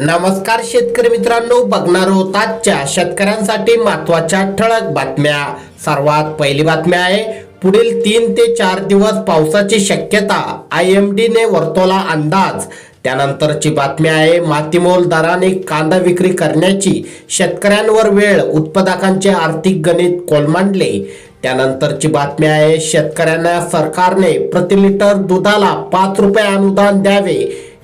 नमस्कार शेतकरी मित्रांनो बघणार होत आजच्या शेतकऱ्यांसाठी महत्त्वाच्या ठळक बातम्या. सर्वात पहिली बातमी आहे पुढील तीन ते चार दिवस पावसाची शक्यता आय एम डी ने वर्तवला अंदाज. त्यानंतरची बातमी आहे मातीमोल दराने कांदा विक्री करण्याची शेतकऱ्यांवर वेळ उत्पादकांचे आर्थिक गणित कोलमांडले. त्यानंतरची बातमी आहे शेतकऱ्यांना सरकारने प्रति लिटर दुधाला पाच रुपये अनुदान द्यावे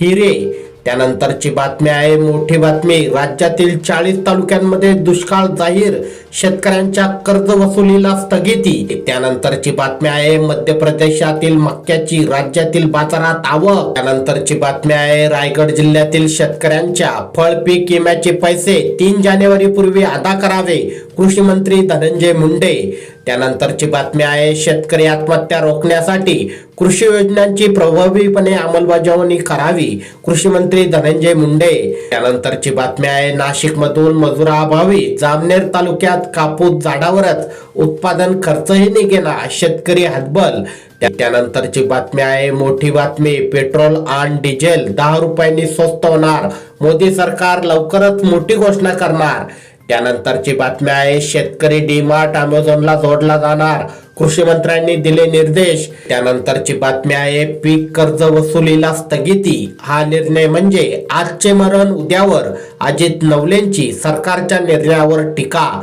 हिरे. त्यानंतरची बातमी आहे मोठी बातमी. राज्यातील चाळीस तालुक्यांमध्ये दुष्काळ जाहीर. शेतकऱ्यांच्या कर्ज वसुलीला स्थगिती. त्यानंतरची बातमी आहे मध्य प्रदेशातील मक्याची राज्यातील बाजारात आवक. त्यानंतरची बातमी आहे रायगड जिल्ह्यातील शेतकऱ्यांच्या फळ पीक विम्याचे पैसे तीन जानेवारी पूर्वी अदा करावे. कृषी मंत्री धनंजय मुंडे. त्यानंतरची बातमी आहे शेतकरी आत्महत्या रोखण्यासाठी कृषी योजनांची प्रभावीपणे अंमलबजावणी करावी. कृषी मंत्री धनंजय मुंडे. त्यानंतरची बातमी आहे नाशिक मधून मजुराअभावी जामनेर तालुक्यात कापूस झाडावरच उत्पादन खर्चही निघेला शेतकरी हातबल. त्यानंतरची बातमी आहे मोठी बातमी पेट्रोल आणि डिझेल दहा रुपयांनी स्वस्त होणार. मोदी सरकार लवकरच मोठी घोषणा करणार. त्यानंतरची बातमी आहे शेतकरी डीमार्ट अमेझॉनला जोडला जाणार. कृषी मंत्र्यांनी दिले निर्देश. त्यानंतरची बातमी आहे पीक कर्ज वसुलीला स्थगिती. हा निर्णय म्हणजे आजचे मरण उद्यावर अजित नवलेंची सरकारच्या निर्णयावर टीका.